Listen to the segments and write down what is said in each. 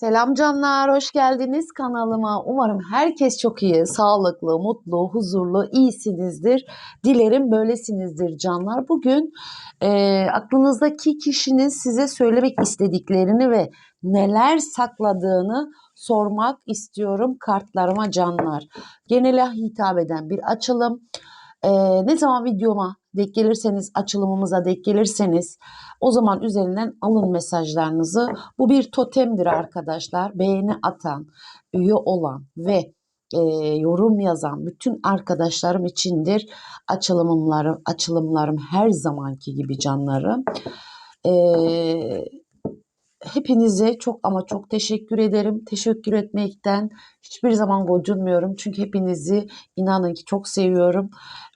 Selam canlar, hoş geldiniz kanalıma. Umarım herkes çok iyi, sağlıklı, mutlu, huzurlu, iyisinizdir. Dilerim böylesinizdir canlar. Bugün e, aklınızdaki kişinin size söylemek istediklerini ve neler sakladığını sormak istiyorum kartlarıma canlar. Genele hitap eden bir açılım. E, ne zaman videoma denk gelirseniz, açılımımıza denk gelirseniz o zaman üzerinden alın mesajlarınızı. Bu bir totemdir arkadaşlar. Beğeni atan, üye olan ve e, yorum yazan bütün arkadaşlarım içindir. Açılımlarım, açılımlarım her zamanki gibi canlarım. E, hepinize çok ama çok teşekkür ederim. Teşekkür etmekten hiçbir zaman gocunmuyorum. Çünkü hepinizi inanın ki çok seviyorum.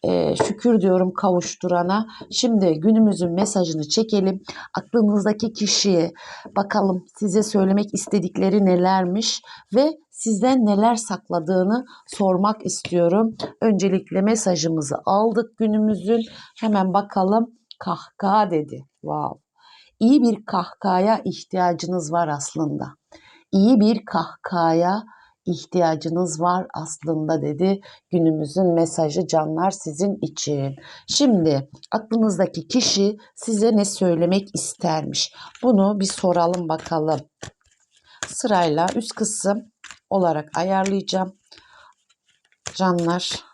Ee, şükür diyorum kavuşturana. Şimdi günümüzün mesajını çekelim. Aklınızdaki kişiye bakalım size söylemek istedikleri nelermiş ve sizden neler sakladığını sormak istiyorum. Öncelikle mesajımızı aldık günümüzün. Hemen bakalım. Kahkaha dedi. Wow iyi bir kahkahaya ihtiyacınız var aslında. İyi bir kahkahaya ihtiyacınız var aslında dedi günümüzün mesajı canlar sizin için. Şimdi aklınızdaki kişi size ne söylemek istermiş? Bunu bir soralım bakalım. Sırayla üst kısım olarak ayarlayacağım. Canlar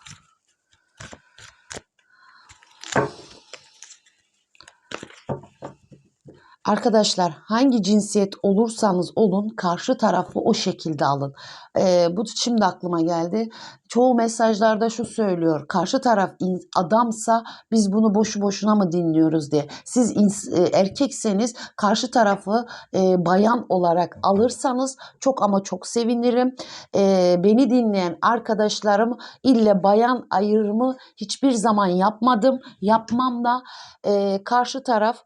Arkadaşlar hangi cinsiyet olursanız olun karşı tarafı o şekilde alın. Ee, bu şimdi aklıma geldi. Çoğu mesajlarda şu söylüyor. Karşı taraf adamsa biz bunu boşu boşuna mı dinliyoruz diye. Siz e, erkekseniz karşı tarafı e, bayan olarak alırsanız çok ama çok sevinirim. E, beni dinleyen arkadaşlarım ille bayan ayırımı hiçbir zaman yapmadım. Yapmam da e, karşı taraf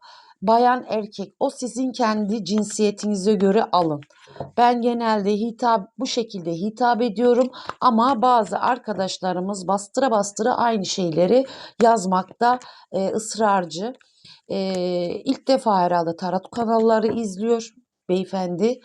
bayan erkek o sizin kendi cinsiyetinize göre alın. Ben genelde hitap bu şekilde hitap ediyorum ama bazı arkadaşlarımız bastıra bastıra aynı şeyleri yazmakta e, ısrarcı. E, ilk defa herhalde tarot kanalları izliyor beyefendi.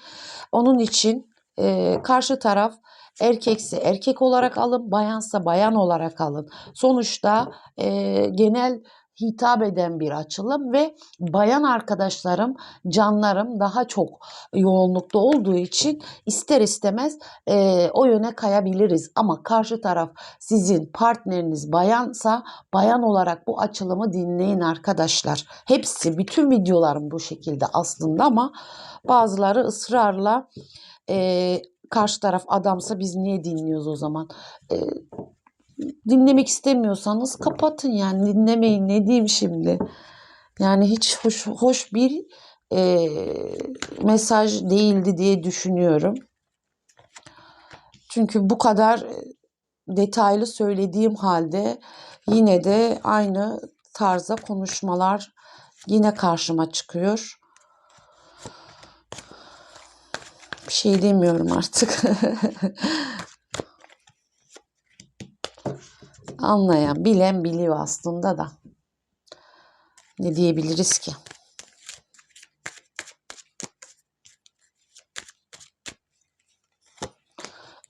Onun için e, karşı taraf erkekse erkek olarak alın, bayansa bayan olarak alın. Sonuçta e, genel hitap eden bir açılım ve bayan arkadaşlarım, canlarım daha çok yoğunlukta olduğu için ister istemez e, o yöne kayabiliriz. Ama karşı taraf sizin partneriniz bayansa bayan olarak bu açılımı dinleyin arkadaşlar. Hepsi, bütün videolarım bu şekilde aslında ama bazıları ısrarla e, karşı taraf adamsa biz niye dinliyoruz o zaman? E, dinlemek istemiyorsanız kapatın yani dinlemeyin ne diyeyim şimdi. Yani hiç hoş, hoş bir e, mesaj değildi diye düşünüyorum. Çünkü bu kadar detaylı söylediğim halde yine de aynı tarzda konuşmalar yine karşıma çıkıyor. Bir şey demiyorum artık. Anlayan, bilen biliyor aslında da. Ne diyebiliriz ki?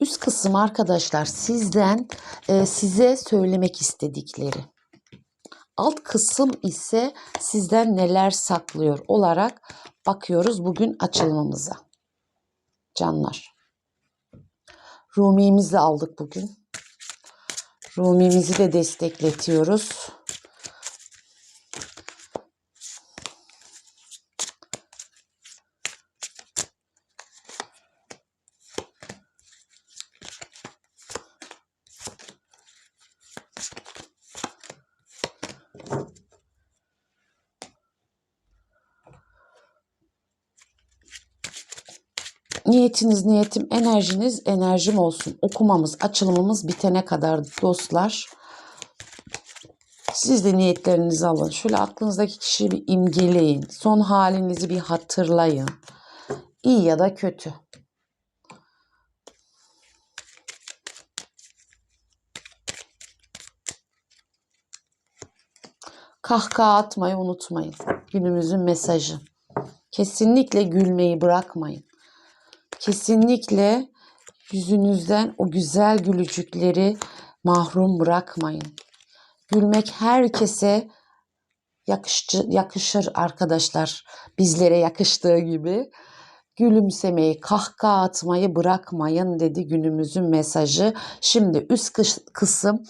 Üst kısım arkadaşlar sizden e, size söylemek istedikleri. Alt kısım ise sizden neler saklıyor olarak bakıyoruz bugün açılımımıza. Canlar. Rumi'mizi aldık bugün. Rumimizi de destekletiyoruz. Niyetiniz niyetim, enerjiniz enerjim olsun. Okumamız, açılımımız bitene kadar dostlar. Siz de niyetlerinizi alın. Şöyle aklınızdaki kişiyi bir imgeleyin. Son halinizi bir hatırlayın. İyi ya da kötü. Kahkaha atmayı unutmayın. Günümüzün mesajı. Kesinlikle gülmeyi bırakmayın. Kesinlikle yüzünüzden o güzel gülücükleri mahrum bırakmayın. Gülmek herkese yakışçı, yakışır arkadaşlar. Bizlere yakıştığı gibi. Gülümsemeyi, kahkaha atmayı bırakmayın dedi günümüzün mesajı. Şimdi üst kıs- kısım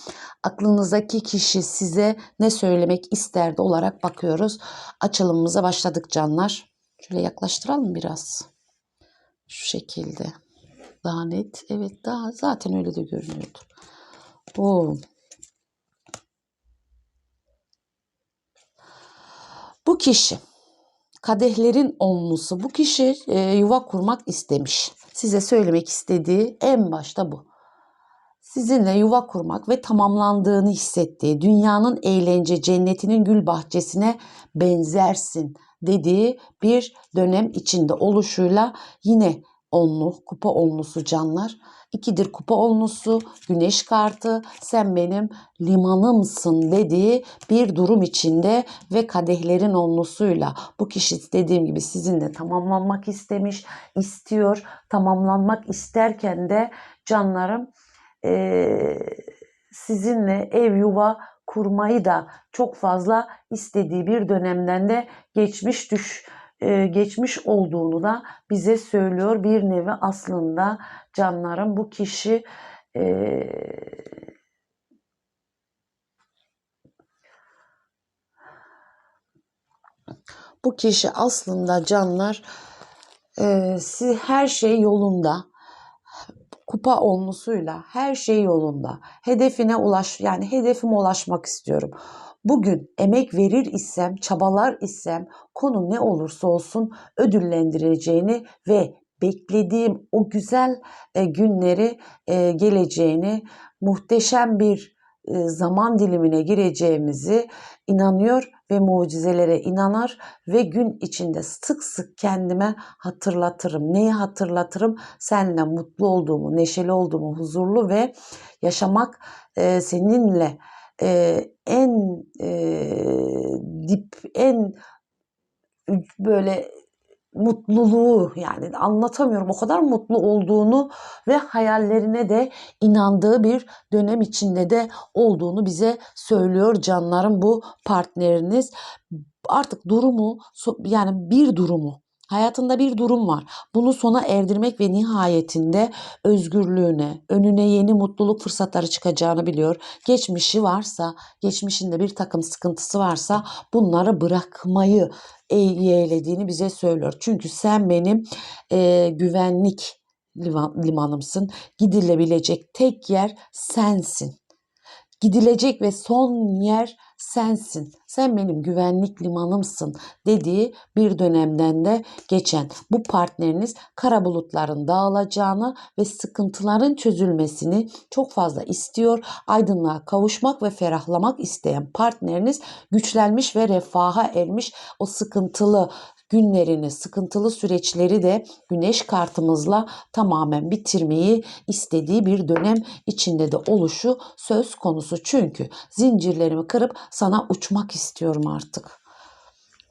aklınızdaki kişi size ne söylemek isterdi olarak bakıyoruz. Açılımımıza başladık canlar. Şöyle yaklaştıralım biraz. Şu şekilde. Daha net. Evet daha zaten öyle de görünüyordu. Oo. Bu kişi kadehlerin onlusu bu kişi e, yuva kurmak istemiş. Size söylemek istediği en başta bu. Sizinle yuva kurmak ve tamamlandığını hissettiği, dünyanın eğlence cennetinin gül bahçesine benzersin dediği bir dönem içinde oluşuyla yine onlu, kupa onlusu canlar. İkidir kupa onlusu, güneş kartı, sen benim limanımsın dediği bir durum içinde ve kadehlerin onlusuyla bu kişi dediğim gibi sizinle tamamlanmak istemiş, istiyor. Tamamlanmak isterken de canlarım eee, sizinle ev yuva kurmayı da çok fazla istediği bir dönemden de geçmiş düş e, geçmiş olduğunu da bize söylüyor. Bir nevi aslında canlarım bu kişi e, bu kişi aslında canlar e, her şey yolunda kupa olmasıyla her şey yolunda. Hedefine ulaş yani hedefime ulaşmak istiyorum. Bugün emek verir isem, çabalar isem konu ne olursa olsun ödüllendireceğini ve beklediğim o güzel e, günleri e, geleceğini, muhteşem bir e, zaman dilimine gireceğimizi inanıyor ve mucizelere inanır ve gün içinde sık sık kendime hatırlatırım. Neyi hatırlatırım? Seninle mutlu olduğumu, neşeli olduğumu, huzurlu ve yaşamak e, seninle e, en e, dip, en böyle mutluluğu yani anlatamıyorum o kadar mutlu olduğunu ve hayallerine de inandığı bir dönem içinde de olduğunu bize söylüyor canlarım bu partneriniz. Artık durumu yani bir durumu hayatında bir durum var. Bunu sona erdirmek ve nihayetinde özgürlüğüne, önüne yeni mutluluk fırsatları çıkacağını biliyor. Geçmişi varsa, geçmişinde bir takım sıkıntısı varsa bunları bırakmayı e- yeğlediğini bize söylüyor. Çünkü sen benim e, güvenlik liman- limanımsın. Gidilebilecek tek yer sensin. Gidilecek ve son yer sensin. Sen benim güvenlik limanımsın dediği bir dönemden de geçen bu partneriniz kara bulutların dağılacağını ve sıkıntıların çözülmesini çok fazla istiyor. Aydınlığa kavuşmak ve ferahlamak isteyen partneriniz güçlenmiş ve refaha ermiş o sıkıntılı günlerini, sıkıntılı süreçleri de güneş kartımızla tamamen bitirmeyi istediği bir dönem içinde de oluşu söz konusu. Çünkü zincirlerimi kırıp sana uçmak istiyorum artık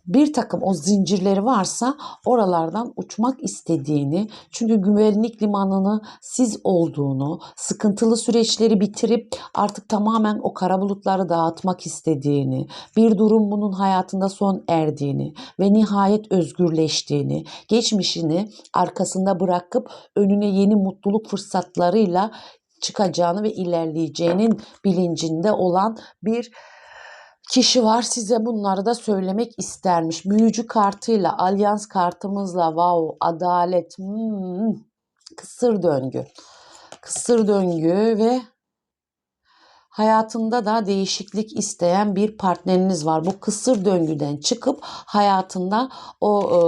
bir takım o zincirleri varsa oralardan uçmak istediğini, çünkü güvenlik limanını siz olduğunu, sıkıntılı süreçleri bitirip artık tamamen o kara bulutları dağıtmak istediğini, bir durum bunun hayatında son erdiğini ve nihayet özgürleştiğini, geçmişini arkasında bırakıp önüne yeni mutluluk fırsatlarıyla çıkacağını ve ilerleyeceğinin bilincinde olan bir kişi var size bunları da söylemek istermiş. Büyücü kartıyla, alyans kartımızla, wow, adalet, hmm, kısır döngü. Kısır döngü ve hayatında da değişiklik isteyen bir partneriniz var. Bu kısır döngüden çıkıp hayatında o e,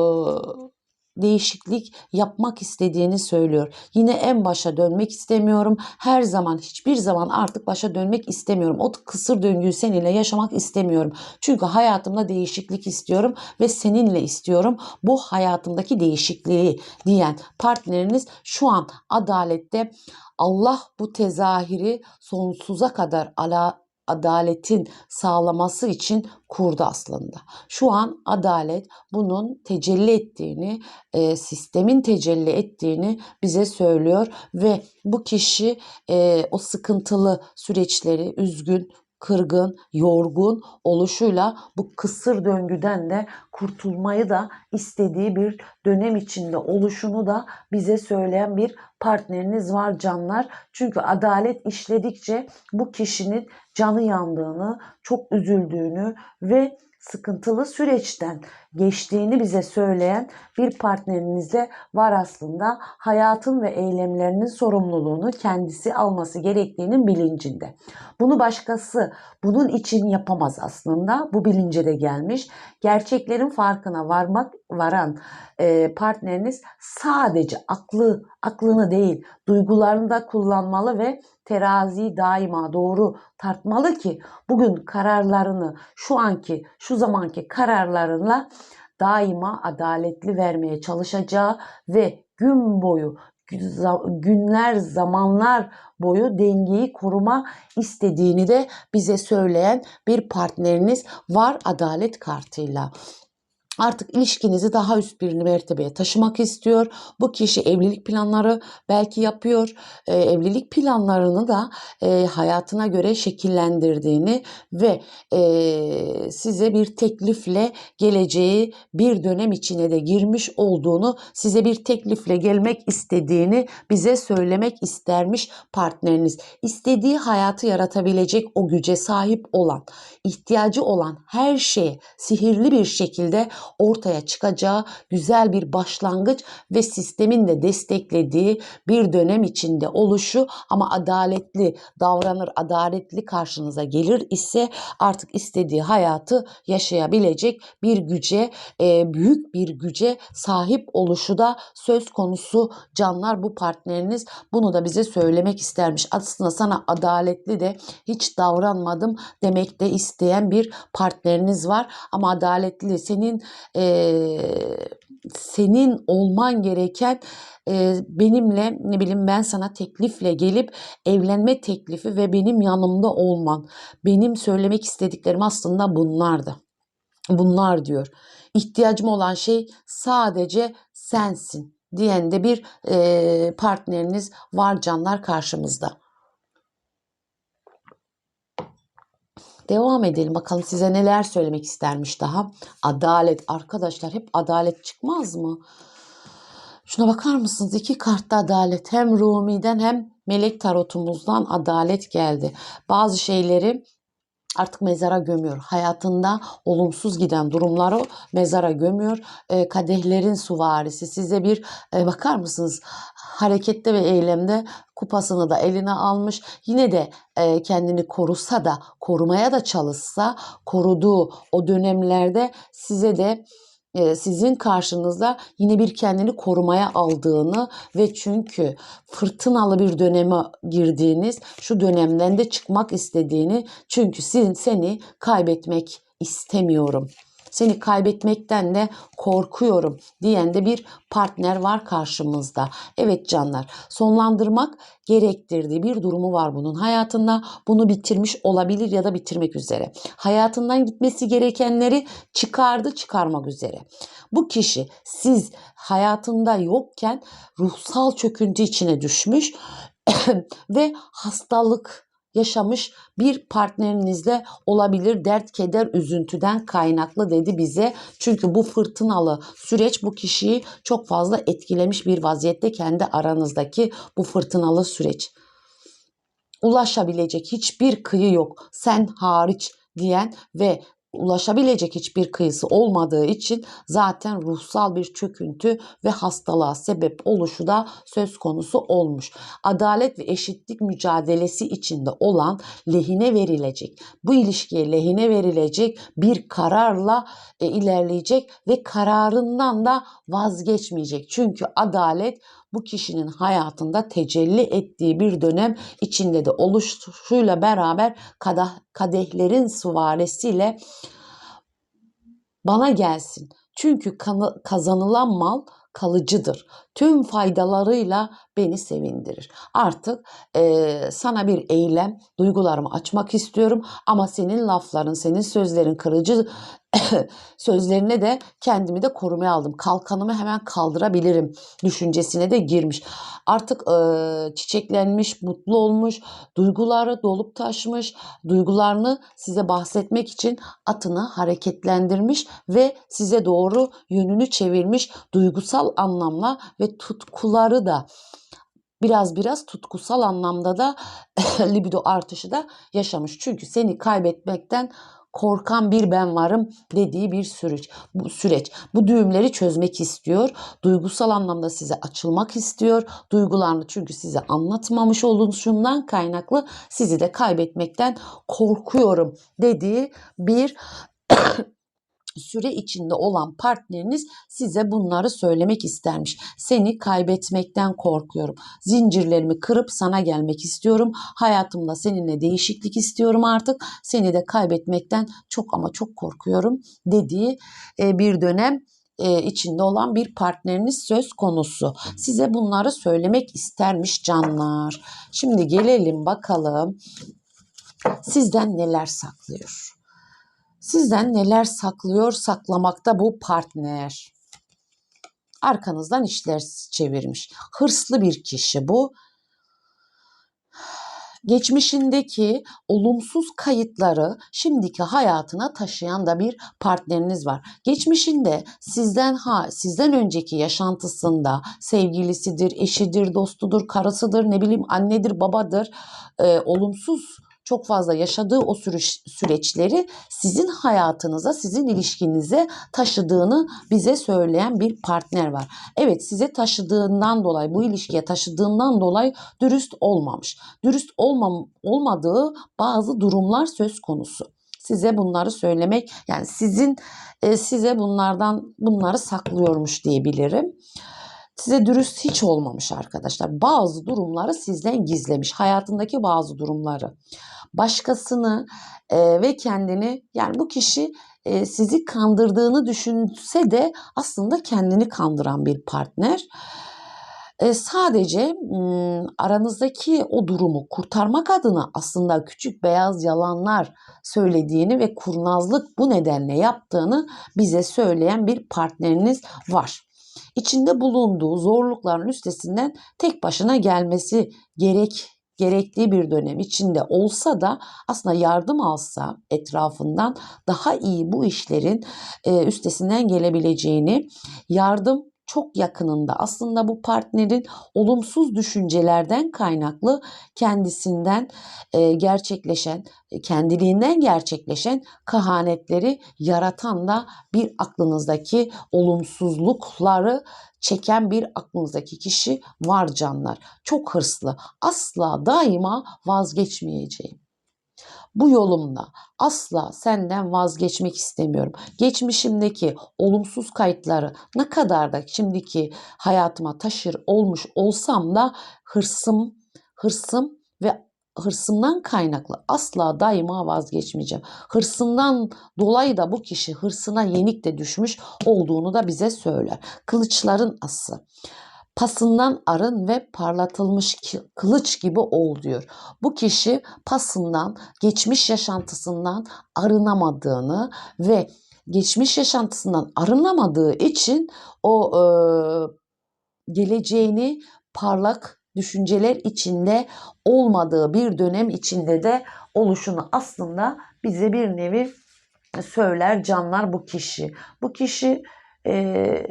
değişiklik yapmak istediğini söylüyor. Yine en başa dönmek istemiyorum. Her zaman hiçbir zaman artık başa dönmek istemiyorum. O kısır döngüyü seninle yaşamak istemiyorum. Çünkü hayatımda değişiklik istiyorum ve seninle istiyorum. Bu hayatımdaki değişikliği diyen partneriniz şu an adalette Allah bu tezahiri sonsuza kadar ala adaletin sağlaması için kurdu aslında. Şu an adalet bunun tecelli ettiğini, e, sistemin tecelli ettiğini bize söylüyor ve bu kişi e, o sıkıntılı süreçleri, üzgün, kırgın, yorgun oluşuyla bu kısır döngüden de kurtulmayı da istediği bir dönem içinde oluşunu da bize söyleyen bir partneriniz var canlar. Çünkü adalet işledikçe bu kişinin canı yandığını, çok üzüldüğünü ve sıkıntılı süreçten geçtiğini bize söyleyen bir partnerinizde var aslında. Hayatın ve eylemlerinin sorumluluğunu kendisi alması gerektiğinin bilincinde. Bunu başkası bunun için yapamaz aslında. Bu bilince de gelmiş. Gerçeklerin farkına varmak varan e, partneriniz sadece aklı aklını değil duygularını da kullanmalı ve teraziyi daima doğru tartmalı ki bugün kararlarını şu anki şu zamanki kararlarıyla daima adaletli vermeye çalışacağı ve gün boyu günler, zamanlar boyu dengeyi koruma istediğini de bize söyleyen bir partneriniz var adalet kartıyla artık ilişkinizi daha üst bir mertebeye taşımak istiyor. Bu kişi evlilik planları belki yapıyor. E, evlilik planlarını da e, hayatına göre şekillendirdiğini ve e, size bir teklifle geleceği bir dönem içine de girmiş olduğunu, size bir teklifle gelmek istediğini bize söylemek istermiş partneriniz. İstediği hayatı yaratabilecek o güce sahip olan, ihtiyacı olan her şeye sihirli bir şekilde ortaya çıkacağı güzel bir başlangıç ve sistemin de desteklediği bir dönem içinde oluşu ama adaletli davranır, adaletli karşınıza gelir ise artık istediği hayatı yaşayabilecek bir güce, e, büyük bir güce sahip oluşu da söz konusu canlar bu partneriniz bunu da bize söylemek istermiş. Aslında sana adaletli de hiç davranmadım demek de isteyen bir partneriniz var ama adaletli senin e, senin olman gereken e, benimle ne bileyim ben sana teklifle gelip evlenme teklifi ve benim yanımda olman. Benim söylemek istediklerim aslında bunlardı. Bunlar diyor. İhtiyacım olan şey sadece sensin diyen de bir e, partneriniz var canlar karşımızda. Devam edelim bakalım size neler söylemek istermiş daha. Adalet arkadaşlar hep adalet çıkmaz mı? Şuna bakar mısınız? İki kartta adalet. Hem Rumi'den hem Melek Tarotumuzdan adalet geldi. Bazı şeyleri artık mezara gömüyor. Hayatında olumsuz giden durumları mezara gömüyor. E, kadehlerin suvarisi size bir e, bakar mısınız? Harekette ve eylemde kupasını da eline almış. Yine de e, kendini korusa da korumaya da çalışsa koruduğu o dönemlerde size de sizin karşınızda yine bir kendini korumaya aldığını ve çünkü fırtınalı bir döneme girdiğiniz şu dönemden de çıkmak istediğini çünkü sizin seni kaybetmek istemiyorum seni kaybetmekten de korkuyorum diyen de bir partner var karşımızda. Evet canlar sonlandırmak gerektirdiği bir durumu var bunun hayatında. Bunu bitirmiş olabilir ya da bitirmek üzere. Hayatından gitmesi gerekenleri çıkardı çıkarmak üzere. Bu kişi siz hayatında yokken ruhsal çöküntü içine düşmüş ve hastalık yaşamış bir partnerinizle olabilir. Dert, keder, üzüntüden kaynaklı dedi bize. Çünkü bu fırtınalı süreç bu kişiyi çok fazla etkilemiş bir vaziyette kendi aranızdaki bu fırtınalı süreç. Ulaşabilecek hiçbir kıyı yok sen hariç diyen ve ulaşabilecek hiçbir kıyısı olmadığı için zaten ruhsal bir çöküntü ve hastalığa sebep oluşu da söz konusu olmuş. Adalet ve eşitlik mücadelesi içinde olan lehine verilecek, bu ilişkiye lehine verilecek bir kararla e, ilerleyecek ve kararından da vazgeçmeyecek. Çünkü adalet bu kişinin hayatında tecelli ettiği bir dönem içinde de oluşuyla beraber kadah, kadehlerin suvaresiyle bana gelsin. Çünkü kazanılan mal kalıcıdır. Tüm faydalarıyla beni sevindirir. Artık eee, sana bir eylem, duygularımı açmak istiyorum ama senin lafların, senin sözlerin kırıcı sözlerine de kendimi de korumaya aldım. Kalkanımı hemen kaldırabilirim düşüncesine de girmiş. Artık eee, çiçeklenmiş, mutlu olmuş, duyguları dolup taşmış, duygularını size bahsetmek için atını hareketlendirmiş ve size doğru yönünü çevirmiş duygusal anlamla ve tutkuları da biraz biraz tutkusal anlamda da libido artışı da yaşamış. Çünkü seni kaybetmekten korkan bir ben varım dediği bir süreç. Bu süreç. Bu düğümleri çözmek istiyor. Duygusal anlamda size açılmak istiyor. Duygularını çünkü size anlatmamış oluşundan kaynaklı sizi de kaybetmekten korkuyorum dediği bir süre içinde olan partneriniz size bunları söylemek istermiş. Seni kaybetmekten korkuyorum. Zincirlerimi kırıp sana gelmek istiyorum. Hayatımda seninle değişiklik istiyorum artık. Seni de kaybetmekten çok ama çok korkuyorum dediği e, bir dönem e, içinde olan bir partneriniz söz konusu. Size bunları söylemek istermiş canlar. Şimdi gelelim bakalım sizden neler saklıyor. Sizden neler saklıyor, saklamakta bu partner. Arkanızdan işler çevirmiş. Hırslı bir kişi bu. Geçmişindeki olumsuz kayıtları şimdiki hayatına taşıyan da bir partneriniz var. Geçmişinde sizden ha sizden önceki yaşantısında sevgilisidir, eşidir, dostudur, karısıdır, ne bileyim annedir, babadır, e, olumsuz çok fazla yaşadığı o süreç, süreçleri sizin hayatınıza, sizin ilişkinize taşıdığını bize söyleyen bir partner var. Evet size taşıdığından dolayı, bu ilişkiye taşıdığından dolayı dürüst olmamış. Dürüst olmam, olmadığı bazı durumlar söz konusu. Size bunları söylemek, yani sizin e, size bunlardan bunları saklıyormuş diyebilirim size dürüst hiç olmamış arkadaşlar. Bazı durumları sizden gizlemiş. Hayatındaki bazı durumları. Başkasını e, ve kendini yani bu kişi e, sizi kandırdığını düşünse de aslında kendini kandıran bir partner. E, sadece m, aranızdaki o durumu kurtarmak adına aslında küçük beyaz yalanlar söylediğini ve kurnazlık bu nedenle yaptığını bize söyleyen bir partneriniz var içinde bulunduğu zorlukların üstesinden tek başına gelmesi gerek gerektiği bir dönem içinde olsa da aslında yardım alsa etrafından daha iyi bu işlerin üstesinden gelebileceğini, yardım çok yakınında aslında bu partnerin olumsuz düşüncelerden kaynaklı kendisinden e, gerçekleşen, kendiliğinden gerçekleşen kahanetleri yaratan da bir aklınızdaki olumsuzlukları çeken bir aklınızdaki kişi var canlar. Çok hırslı. Asla daima vazgeçmeyeceğim. Bu yolumda asla senden vazgeçmek istemiyorum. Geçmişimdeki olumsuz kayıtları ne kadar da şimdiki hayatıma taşır olmuş olsam da hırsım, hırsım ve hırsımdan kaynaklı asla daima vazgeçmeyeceğim. Hırsından dolayı da bu kişi hırsına yenik de düşmüş olduğunu da bize söyler. Kılıçların ası pasından arın ve parlatılmış kılıç gibi ol diyor. Bu kişi pasından, geçmiş yaşantısından arınamadığını ve geçmiş yaşantısından arınamadığı için o e, geleceğini parlak düşünceler içinde olmadığı bir dönem içinde de oluşunu aslında bize bir nevi söyler canlar bu kişi. Bu kişi e,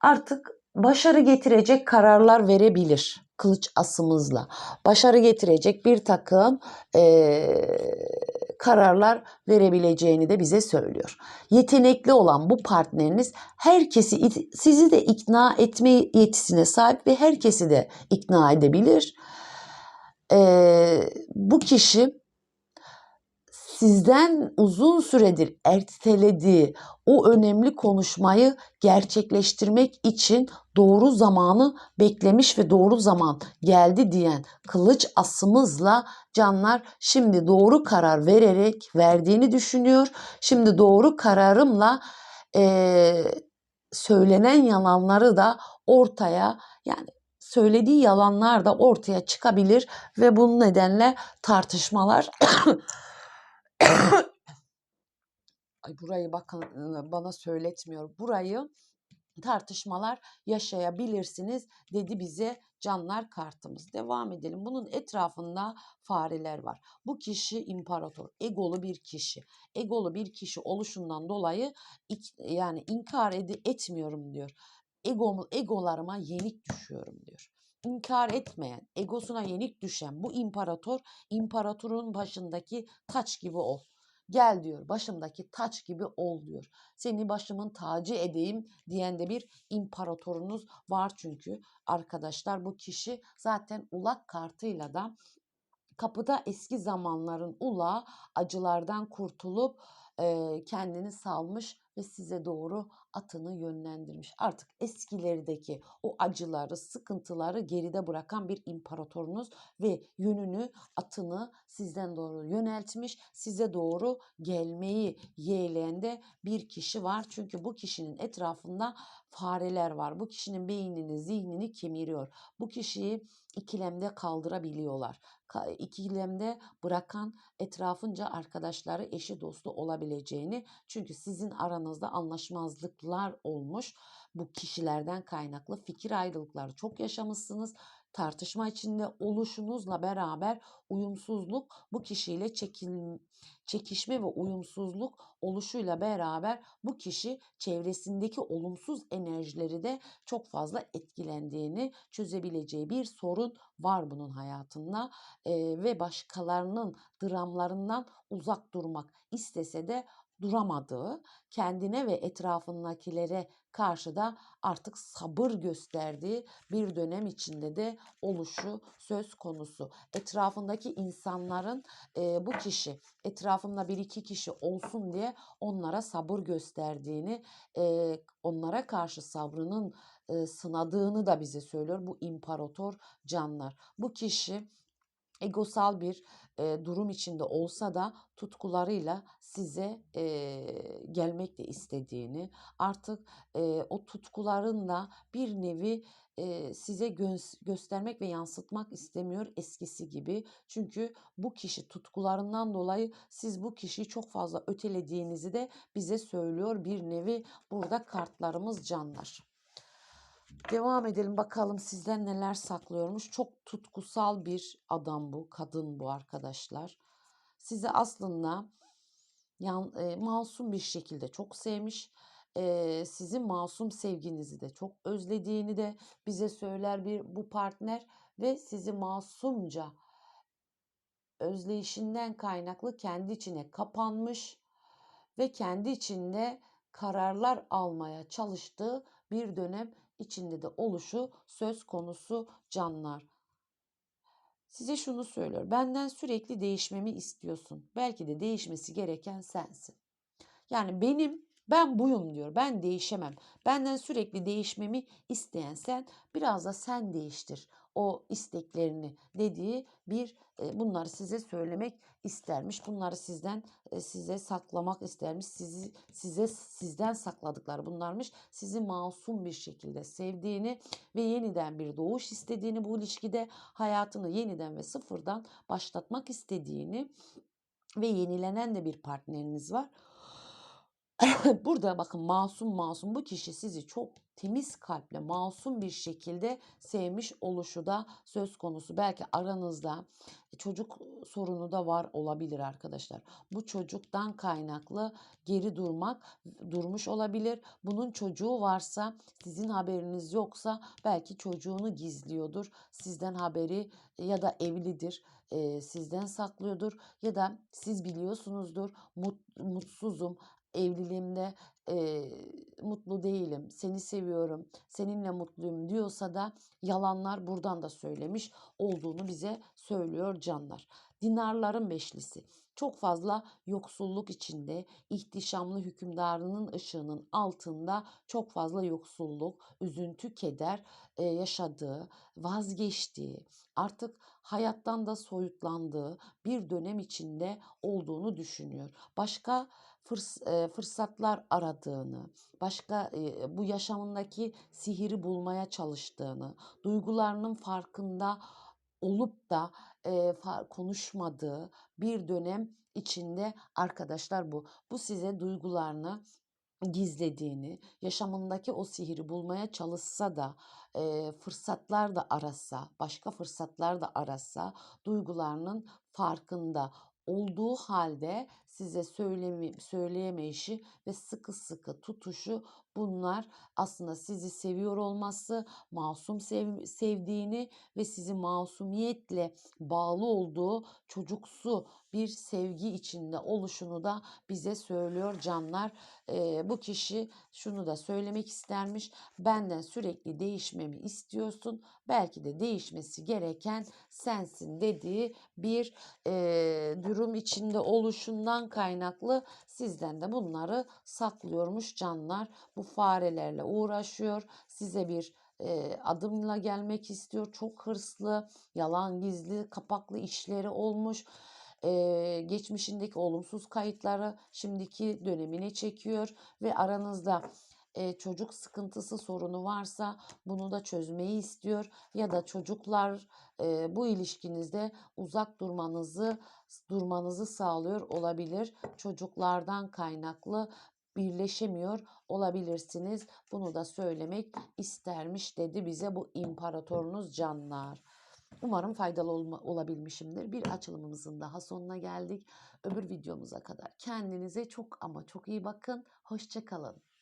artık başarı getirecek kararlar verebilir kılıç asımızla. Başarı getirecek bir takım e, kararlar verebileceğini de bize söylüyor. Yetenekli olan bu partneriniz herkesi sizi de ikna etme yetisine sahip ve herkesi de ikna edebilir. E, bu kişi sizden uzun süredir ertelediği o önemli konuşmayı gerçekleştirmek için doğru zamanı beklemiş ve doğru zaman geldi diyen kılıç asımızla canlar şimdi doğru karar vererek verdiğini düşünüyor. Şimdi doğru kararımla e, söylenen yalanları da ortaya yani söylediği yalanlar da ortaya çıkabilir ve bunun nedenle tartışmalar Ay burayı bakın bana söyletmiyor. Burayı tartışmalar yaşayabilirsiniz dedi bize canlar kartımız. Devam edelim. Bunun etrafında fareler var. Bu kişi imparator, egolu bir kişi. Egolu bir kişi oluşundan dolayı yani inkar ed- etmiyorum diyor. Ego, egolarıma yenik düşüyorum diyor. İnkar etmeyen, egosuna yenik düşen bu imparator, imparatorun başındaki taç gibi ol. Gel diyor başımdaki taç gibi ol diyor. Seni başımın tacı edeyim diyen de bir imparatorunuz var çünkü arkadaşlar bu kişi zaten ulak kartıyla da kapıda eski zamanların ula acılardan kurtulup e, kendini salmış ve size doğru atını yönlendirmiş. Artık eskilerdeki o acıları, sıkıntıları geride bırakan bir imparatorunuz ve yönünü, atını sizden doğru yöneltmiş, size doğru gelmeyi yeğleyen de bir kişi var. Çünkü bu kişinin etrafında fareler var. Bu kişinin beynini, zihnini kemiriyor. Bu kişiyi ikilemde kaldırabiliyorlar. İkilemde bırakan etrafınca arkadaşları, eşi, dostu olabileceğini çünkü sizin aranızda anlaşmazlıklar olmuş. Bu kişilerden kaynaklı fikir ayrılıkları çok yaşamışsınız tartışma içinde oluşunuzla beraber uyumsuzluk bu kişiyle çekil, çekişme ve uyumsuzluk oluşuyla beraber bu kişi çevresindeki olumsuz enerjileri de çok fazla etkilendiğini çözebileceği bir sorun var bunun hayatında. Ee, ve başkalarının dramlarından uzak durmak istese de duramadığı, kendine ve etrafındakilere karşı da artık sabır gösterdiği bir dönem içinde de oluşu söz konusu. Etrafındaki insanların e, bu kişi etrafımda bir iki kişi olsun diye onlara sabır gösterdiğini, e, onlara karşı sabrının e, sınadığını da bize söylüyor bu imparator canlar. Bu kişi egosal bir e, durum içinde olsa da tutkularıyla size e, gelmek de istediğini artık e, o tutkuların da bir nevi e, size gö- göstermek ve yansıtmak istemiyor eskisi gibi. Çünkü bu kişi tutkularından dolayı siz bu kişiyi çok fazla ötelediğinizi de bize söylüyor bir nevi burada kartlarımız canlar. Devam edelim bakalım sizden neler saklıyormuş. Çok tutkusal bir adam bu, kadın bu arkadaşlar. Sizi aslında yan, e, masum bir şekilde çok sevmiş. E, sizin masum sevginizi de çok özlediğini de bize söyler bir bu partner ve sizi masumca özleyişinden kaynaklı kendi içine kapanmış ve kendi içinde kararlar almaya çalıştığı bir dönem içinde de oluşu söz konusu canlar. Size şunu söylüyor. Benden sürekli değişmemi istiyorsun. Belki de değişmesi gereken sensin. Yani benim ben buyum diyor. Ben değişemem. Benden sürekli değişmemi isteyen sen biraz da sen değiştir o isteklerini dediği bir e, bunları size söylemek istermiş. Bunları sizden e, size saklamak istermiş. Sizi size sizden sakladıkları bunlarmış. Sizi masum bir şekilde sevdiğini ve yeniden bir doğuş istediğini bu ilişkide hayatını yeniden ve sıfırdan başlatmak istediğini ve yenilenen de bir partneriniz var. Burada bakın masum masum bu kişi sizi çok temiz kalple masum bir şekilde sevmiş oluşu da söz konusu. Belki aranızda çocuk sorunu da var olabilir arkadaşlar. Bu çocuktan kaynaklı geri durmak durmuş olabilir. Bunun çocuğu varsa sizin haberiniz yoksa belki çocuğunu gizliyordur. Sizden haberi ya da evlidir. E, sizden saklıyordur ya da siz biliyorsunuzdur mut, mutsuzum evliliğimde e, mutlu değilim, seni seviyorum, seninle mutluyum diyorsa da yalanlar buradan da söylemiş olduğunu bize söylüyor canlar. Dinarların beşlisi çok fazla yoksulluk içinde, ihtişamlı hükümdarının ışığının altında çok fazla yoksulluk, üzüntü, keder e, yaşadığı, vazgeçtiği, artık hayattan da soyutlandığı bir dönem içinde olduğunu düşünüyor. Başka fırs- fırsatlar aradığını, başka bu yaşamındaki sihiri bulmaya çalıştığını, duygularının farkında olup da e, konuşmadığı bir dönem içinde arkadaşlar bu. Bu size duygularını gizlediğini, yaşamındaki o sihiri bulmaya çalışsa da, e, fırsatlar da arasa, başka fırsatlar da arasa, duygularının farkında olduğu halde size söylemi, söyleyemeyişi ve sıkı sıkı tutuşu bunlar aslında sizi seviyor olması, masum sev, sevdiğini ve sizi masumiyetle bağlı olduğu çocuksu bir sevgi içinde oluşunu da bize söylüyor canlar. Ee, bu kişi şunu da söylemek istermiş. Benden sürekli değişmemi istiyorsun. Belki de değişmesi gereken sensin dediği bir e, durum içinde oluşundan kaynaklı sizden de bunları saklıyormuş canlar. Bu farelerle uğraşıyor. Size bir e, adımla gelmek istiyor. Çok hırslı, yalan gizli, kapaklı işleri olmuş. Ee, geçmişindeki olumsuz kayıtları şimdiki dönemine çekiyor ve aranızda çocuk sıkıntısı sorunu varsa bunu da çözmeyi istiyor ya da çocuklar bu ilişkinizde uzak durmanızı durmanızı sağlıyor olabilir. Çocuklardan kaynaklı birleşemiyor olabilirsiniz. Bunu da söylemek istermiş dedi bize bu imparatorunuz canlar. Umarım faydalı olma, olabilmişimdir. Bir açılımımızın daha sonuna geldik. Öbür videomuza kadar kendinize çok ama çok iyi bakın. Hoşçakalın.